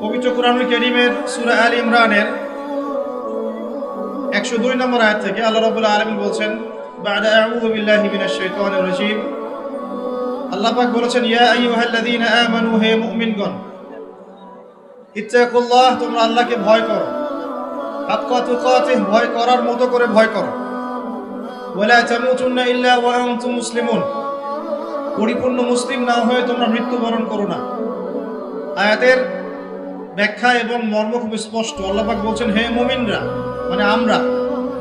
পবিত্র কোরআনুল করিমের সুরা আল ইমরানের একশো দুই নম্বর আয়াত থেকে আল্লাহ রাবুল্লাহ আলমিন বলছেন বলেছেন, ইয়া তোমরা আল্লাহকে ভয় করো। ভয় করার মতো করে ভয় করো। পরিপূর্ণ মুসলিম না হয়ে তোমরা মৃত্যুবরণ করো না। আয়াতের ব্যাখ্যা এবং মর্ম খুব স্পষ্ট। আল্লাপাক বলছেন, হে মুমিনরা মানে আমরা,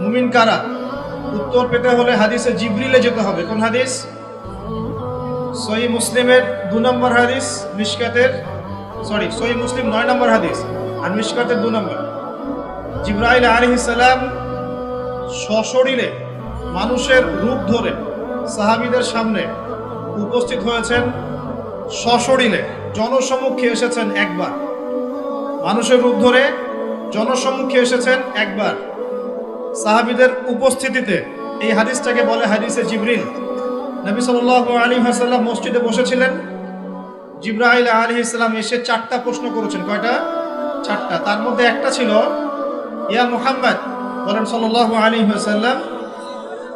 মুমিন কারা? উত্তর পেতে হলে হাদিসে জিবরিলে যেতে হবে। কোন হাদিস? সহি মুসলিমের দু নম্বর হাদিস, মিশকাতের, সরি, সহি মুসলিম নয় নম্বর হাদিস, আর মিশকাতের দু নম্বর। জিব্রাইল আলাইহিস সালাম সশরীরে মানুষের রূপ ধরে সাহাবিদের সামনে উপস্থিত হয়েছেন, সশরীরে জনসমক্ষে এসেছেন একবার। মানুষের রূপ ধরে জনসম্মুখে এসেছেন একবার। সাহাবিদের উপস্থিতিতে এই হাদিসটাকে বলে হাদিসে জিবরিল। নবী সাল্লাহ আলী হাসাল্লাম মসজিদে বসেছিলেন। জিব্রাহিল আলী ইসলাম এসে চারটা প্রশ্ন করেছেন। কয়টা? চারটা। তার মধ্যে একটা ছিল, ইয়া মুহাম্মদ বলেন সাল্লাহ আলী হাসাল্লাম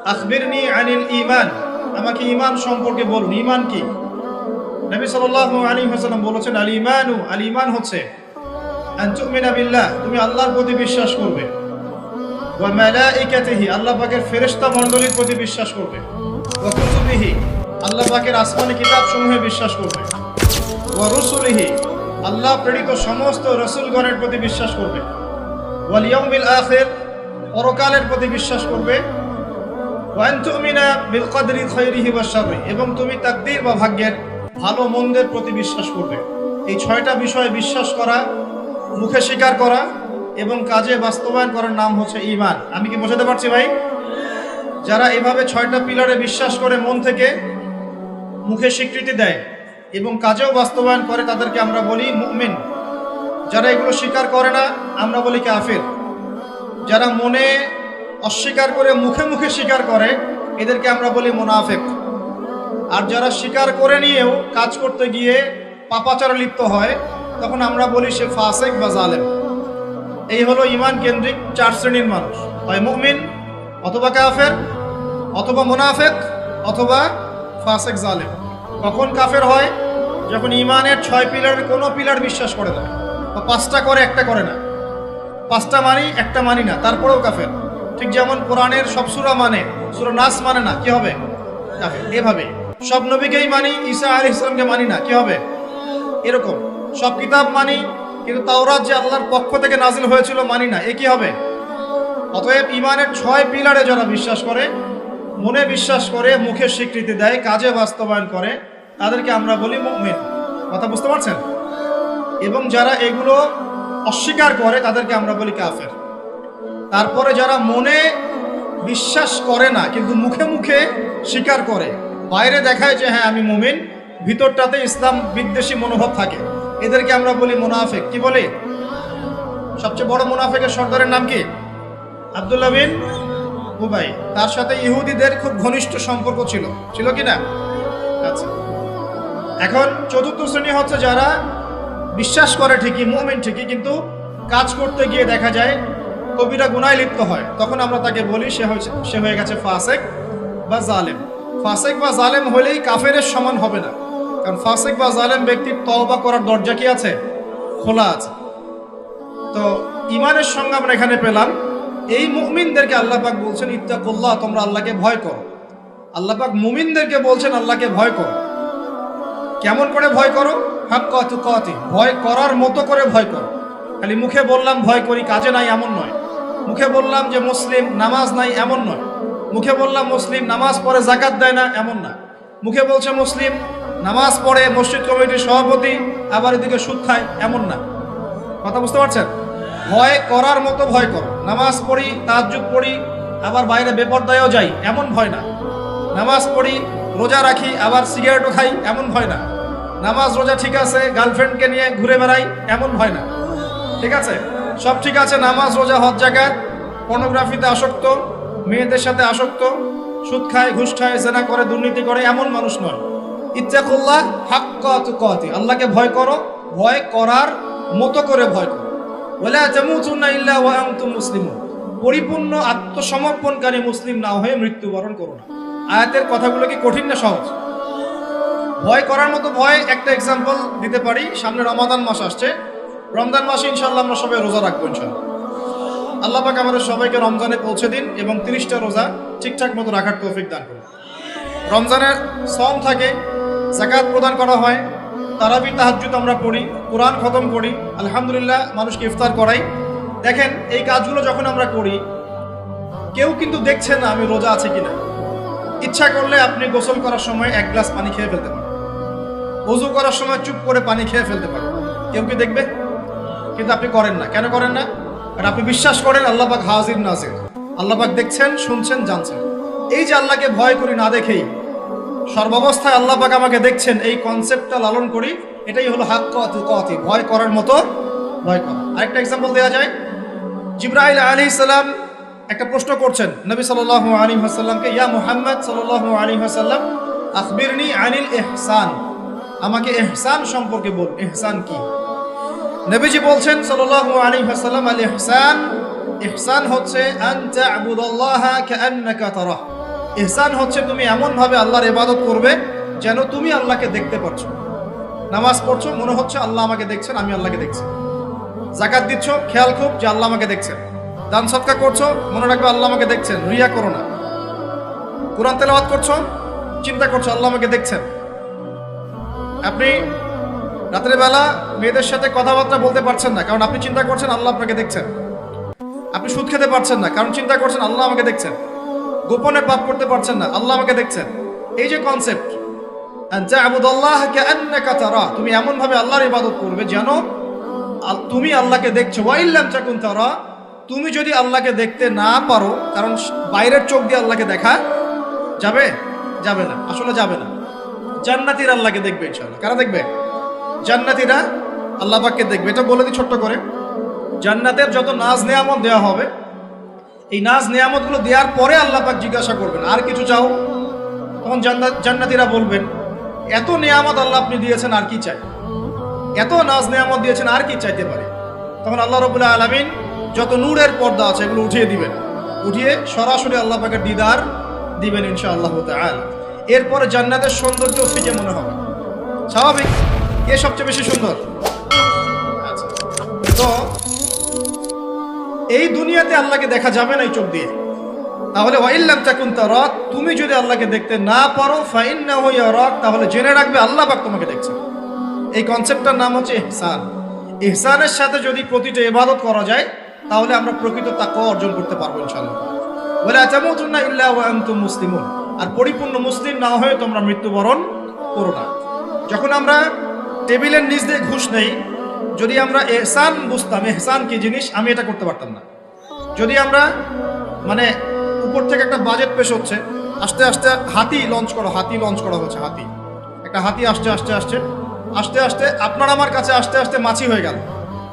আখবিরনি আনিল ইমান আমাকে ইমান সম্পর্কে বলুন। ইমান কি? নবী সাল্লাহ আলী হাসাল্লাম বলেছেন আল ইমানু আল ইমান হচ্ছে বিল্লাহ, তুমি আল্লাহর প্রতি বিশ্বাস করবে। আল্লাহ পাকের ফেরেশতা মণ্ডলীর প্রতি বিশ্বাস করবে। ওয়া কুতুবিহি, আল্লাহ পাকের আসমানি কিতাব সমূহে বিশ্বাস করবে। আল্লাহ প্রেরিত সমস্ত রসুলগণের প্রতি বিশ্বাস করবে। ওয়াল ইয়াউমিল পরকালের প্রতি বিশ্বাস করবে। এবং তুমি তাকদির বা ভাগ্যের ভালো মন্দের প্রতি বিশ্বাস করবে। এই ছয়টা বিষয়ে বিশ্বাস করা মুখে স্বীকার করা এবং কাজে বাস্তবায়ন করার নাম হচ্ছে ইমান আমি কি বোঝাতে পারছি ভাই? যারা এভাবে ছয়টা পিলারে বিশ্বাস করে মন থেকে মুখে স্বীকৃতি দেয় এবং কাজেও বাস্তবায়ন করে, তাদেরকে আমরা বলি মুমিন। যারা এগুলো স্বীকার করে না, আমরা বলি কাফের। যারা মনে অস্বীকার করে মুখে মুখে স্বীকার করে, এদেরকে আমরা বলি মোনাফেক। আর যারা স্বীকার করে নিয়েও কাজ করতে গিয়ে পাপাচারে লিপ্ত হয় তখন আমরা বলি সে ফাসেক বা জালেম। এই হলো ইমান কেন্দ্রিক চার শ্রেণির মানুষ। হয় মুমিন, অথবা কাফের, অথবা মুনাফেক, অথবা ফাসেক জালেম। কখন কাফের হয়? যখন ইমানের ছয় পিলারের কোনো পিলার বিশ্বাস করে না। বা পাঁচটা করে, একটা করে না। পাঁচটা মানি একটা মানি না, তারপরেও কাফের। ঠিক যেমন কোরআনের সব সুরা মানে সুরা নাস মানে না, কি হবে? কাফের। এভাবে। সব নবীকেই মানি, ঈসা আলী ইসলামকে মানি না, কি হবে? এরকম। সব কিতাব মানি, কিন্তু তাওরাত যে আল্লাহর পক্ষ থেকে নাজিল হয়েছিল মানি না। এ কি হবে? অতএব ইমানের ছয় পিলারে যারা বিশ্বাস করে, মনে বিশ্বাস করে, মুখে স্বীকৃতি দেয়, কাজে বাস্তবায়ন করে, তাদেরকে আমরা বলি মুমিন। কথা বুঝতে পারছেন? এবং যারা এগুলো অস্বীকার করে, তাদেরকে আমরা বলি কাফের। তারপরে যারা মনে বিশ্বাস করে না, কিন্তু মুখে মুখে স্বীকার করে, বাইরে দেখায় যে হ্যাঁ আমি মুমিন, ভিতরটাতে ইসলাম বিদ্বেষী মনোভাব থাকে। এদেরকে আমরা বলি মুনাফেক। কি বলি? সবচেয়ে বড় মুনাফেকের সর্দারের নাম কি? আব্দুল্লাহ বিন উবাই। তার সাথে ইহুদিদের খুব ঘনিষ্ঠ সম্পর্ক ছিল। ছিল কি না? আচ্ছা। এখন চতুর্থ শ্রেণি হচ্ছে যারা বিশ্বাস করে ঠিকই, মুমিন ঠিকই, কিন্তু কাজ করতে গিয়ে দেখা যায় কবিরা গুনায় লিপ্ত হয়। তখন আমরা তাকে বলি সে হয়েছে, সে হয়ে গেছে ফাসেক বা জালেম। ফাসেক বা জালেম হলেই কাফেরের সমান হবে না। কারণ ফাসেক বা জালেম ব্যক্তির তওবা করার দরজা কি আছে? খোলা আছে। তো ইমানের সঙ্গে আমরা এখানে পেলাম। এই মুমিনদেরকে আল্লাহ পাক বলছেন, ইত্তাকুল্লাহ, তোমরা আল্লাহকে ভয় করো। আল্লাহ পাক মুমিনদেরকে বলছেন, আল্লাহকে ভয় করো। কেমন করে ভয় করো? হাক কত কতি ভয় করার মতো করে ভয় করো। খালি মুখে বললাম, ভয় করি, কাজে নাই, এমন নয়। মুখে বললাম যে, মুসলিম, নামাজ নাই, এমন নয়। মুখে বললাম, মুসলিম, নামাজ পরে জাকাত দেয় না, এমন না। মুখে বলছে, মুসলিম নামাজ পড়ে মসজিদ কমিটির সভাপতি, আবার এদিকে সুদ খায়, এমন না। কথা বুঝতে পারছেন? ভয় করার মতো ভয় করো। নামাজ পড়ি তাজ্জুদ পড়ি, আবার বাইরে বেপরদায়ও যাই, এমন ভয় না। নামাজ পড়ি, রোজা রাখি, আবার সিগারেটও খাই, এমন ভয় না। নামাজ রোজা ঠিক আছে, গার্লফ্রেন্ডকে নিয়ে ঘুরে বেড়াই, এমন ভয় না। ঠিক আছে? সব ঠিক আছে, নামাজ রোজা হজ জাকাত, পর্নোগ্রাফিতে আসক্ত, মেয়েদের সাথে আসক্ত, সুদ খায়, ঘুষ খায়, জেনা করে, দুর্নীতি করে, এমন মানুষ নয়। ইত্তাকুল্লাহ হাক্কা তুকাতি। আল্লাহকে ভয় করো, ভয় করার মতো করে ভয় করো। ওয়ালা তামুতুন্না ইল্লা পরিপূর্ণ আত্মসমর্পণকারী মুসলিম না হয়ে মৃত্যুবরণ করো না। আয়াতের কথাগুলো কি কঠিন না সহজ? ভয় করার মতো ভয় একটা এক্সাম্পল দিতে পারি। সামনে রমাদান মাস আসছে। রমজান মাসে ইনশাল্লাহ আমরা সবাই রোজা রাখব ইনশাল্লাহ আল্লাহ পাক আমাদের সবাইকে রমজানে পৌঁছে দিন এবং তিরিশটা রোজা ঠিকঠাক মতো রাখার তৌফিক দান করুন। রমজানের সম থাকে জাকাত প্রদান করা হয়। তারাবি তাহাজ্জুদ আমরা পড়ি, কোরআন খতম করি, আলহামদুলিল্লাহ মানুষকে ইফতার করাই। দেখেন, এই কাজগুলো যখন আমরা করি, কেউ কিন্তু দেখছে না আমি রোজা আছে কিনা। ইচ্ছা করলে আপনি গোসল করার সময় এক গ্লাস পানি খেয়ে ফেলতে পারেন। অজু করার সময় চুপ করে পানি খেয়ে ফেলতে পারেন। কেউ কি দেখবে? কিন্তু আপনি করেন না। কেন করেন না? কারণ আপনি বিশ্বাস করেন আল্লাপাক হাজির নাজির। আল্লাপাক দেখছেন, শুনছেন, জানছেন। এই যে আল্লাহকে ভয় করি না দেখেই সর্বাবস্থায় আল্লাপাক আমাকে দেখছেন, এই কনসেপ্টটা লালন করি, এটাই হলো হাক কতি ভয় করার মতো ভয় করা। আরেকটা এক্সাম্পল দেওয়া যায় জিব্রাহিল আলী সাল্লাম একটা প্রশ্ন করছেন, নবী সাল আলী হাসাল্লামকে ইয়া মুহাম্মদ সাল আলী হাসাল্লাম আখবিরনি আনিল এহসান আমাকে এহসান সম্পর্কে বল এহসান কি? নবীজি বলছেন, সাল্লাল্লাহু আলাইহি ওয়াসাল্লাম, আল ইহসান ইহসান হচ্ছে, আন তা'বুদাল্লাহা কাআন্নাকা তারাহ। ইহসান হচ্ছে তুমি এমন ভাবে আল্লাহর ইবাদত করবে যেন তুমি আল্লাহকে দেখতে পাচ্ছ নামাজ পড়ছো, মনে হচ্ছে আল্লাহ আমাকে দেখছেন, আমি আল্লাহকে দেখছি। জাকাত দিচ্ছ, খেয়াল খুব যে আল্লাহ আমাকে দেখছেন। দান সৎকার করছ, মনে রাখবে আল্লাহ আমাকে দেখছেন, রিয়া করো না। কোরআন তেলাওয়াত করছ, চিন্তা করছ আল্লাহ আমাকে দেখছেন। আপনি রাতের বেলা মেয়েদের সাথে কথাবার্তা বলতে পারছেন না, কারণ আপনি চিন্তা করছেন আল্লাহ আপনাকে দেখছেন। আপনি সুদ খেতে পারছেন না, কারণ চিন্তা করছেন আল্লাহ আমাকে দেখছেন। গোপনে পাপ করতে পারছেন না। আল্লাহ আমাকে দেখছেন। এই যে কনসেপ্ট তুমি এমন ভাবে আল্লাহর ইবাদত করবে যেন তুমি আল্লাহকে দেখছ। চাকুন তারা তুমি যদি আল্লাহকে দেখতে না পারো, কারণ বাইরের চোখ দিয়ে আল্লাহকে দেখা যাবে? যাবে না। আসলে যাবে না। জান্নাতির আল্লাহকে দেখবে ইনশাআল্লাহ। কারা দেখবে? জান্নাতিরা আল্লাহ পাককে দেখবে। এটা বলে দিই ছোট্ট করে। জান্নাতের যত নাজ নেয়ামত দেওয়া হবে এই নাজ নেয়ামতগুলো দেওয়ার পরে আল্লাহ পাক জিজ্ঞাসা করবেন, আর কিছু চাও? তখন জান্নাত জান্নাতিরা বলবেন, এত নেয়ামত আল্লাহ আপনি দিয়েছেন, আর কি চাই? এত নাজ নেয়ামত দিয়েছেন, আর কি চাইতে পারে? তখন আল্লাহ রবুল্লাহ আলমিন যত নূরের পর্দা আছে, এগুলো উঠিয়ে দিবেন। উঠিয়ে সরাসরি আল্লাহ পাকের দিদার দিবেন ইনশা আল্লাহ এরপরে জান্নাতের সৌন্দর্য ফিকে মনে হবে। স্বাভাবিক? কে সবচেয়ে বেশি সুন্দর? আচ্ছা। তো এই দুনিয়াতে আল্লাহকে দেখা যাবে না এই চোখ দিয়ে। তাহলে তুমি যদি আল্লাহকে দেখতে না পারো ফাইন না হইয়া রক তাহলে জেনে রাখবে আল্লাহ পাক তোমাকে দেখছে। এই কনসেপ্টটার নাম হচ্ছে ইহসান। ইহসানের সাথে যদি প্রতিটা ইবাদত করা যায়, তাহলে আমরা প্রকৃত তাকওয়া অর্জন করতে পারব ইনশাআল্লাহ। বলে আতামুতুন্না ইল্লা ওয়া আনতুম মুসলিমুন। আর পরিপূর্ণ মুসলিম না হয়ে তোমরা মৃত্যুবরণ করো না। যখন আমরা টেবিলের নিচ দিয়ে ঘুষ নেই যদি আমরা এহসান বুঝতাম, এহসান কি জিনিস? আমি এটা করতে পারতাম না। যদি আমরা মানে উপর থেকে একটা বাজেট পেশ হচ্ছে, আস্তে আস্তে হাতি লঞ্চ করা, হাতি লঞ্চ করা হচ্ছে, হাতি। একটা হাতি আসতে আসতে আসছে, আস্তে আস্তে আপনার আমার কাছে আস্তে আস্তে মাছি হয়ে গেল।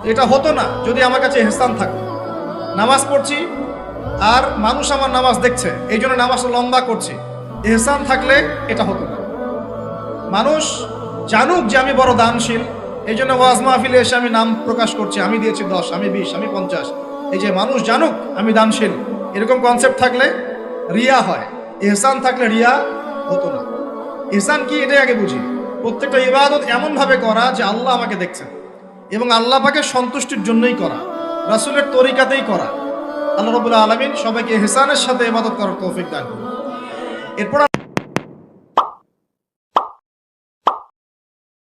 এটা হতো না, যদি আমার কাছে এহসান থাকতো। নামাজ পড়ছি, আর মানুষ আমার নামাজ দেখছে, এই জন্য নামাজটা লম্বা করছি। এহসান থাকলে এটা হতো না। মানুষ জানুক যে আমি বড় দানশীল এই জন্য ওয়াজ মাহফিলে এসে আমি নাম প্রকাশ করছি, আমি দিয়েছি দশ, আমি বিশ, আমি পঞ্চাশ। এই যে মানুষ জানুক, আমি দানশীল। এরকম কনসেপ্ট থাকলে রিয়া হয়। এহসান থাকলে রিয়া হতো না। এহসান কি, এটাই আগে বুঝি। প্রত্যেকটা ইবাদত এমনভাবে করা যে আল্লাহ আমাকে দেখছেন। এবং আল্লাহ পাকে সন্তুষ্টির জন্যই করা। রাসুলের তরিকাতেই করা। আল্লাহ রবুল্লাহ আলমিন সবাইকে এহসানের সাথে ইবাদত করার তৌফিক দান এরপর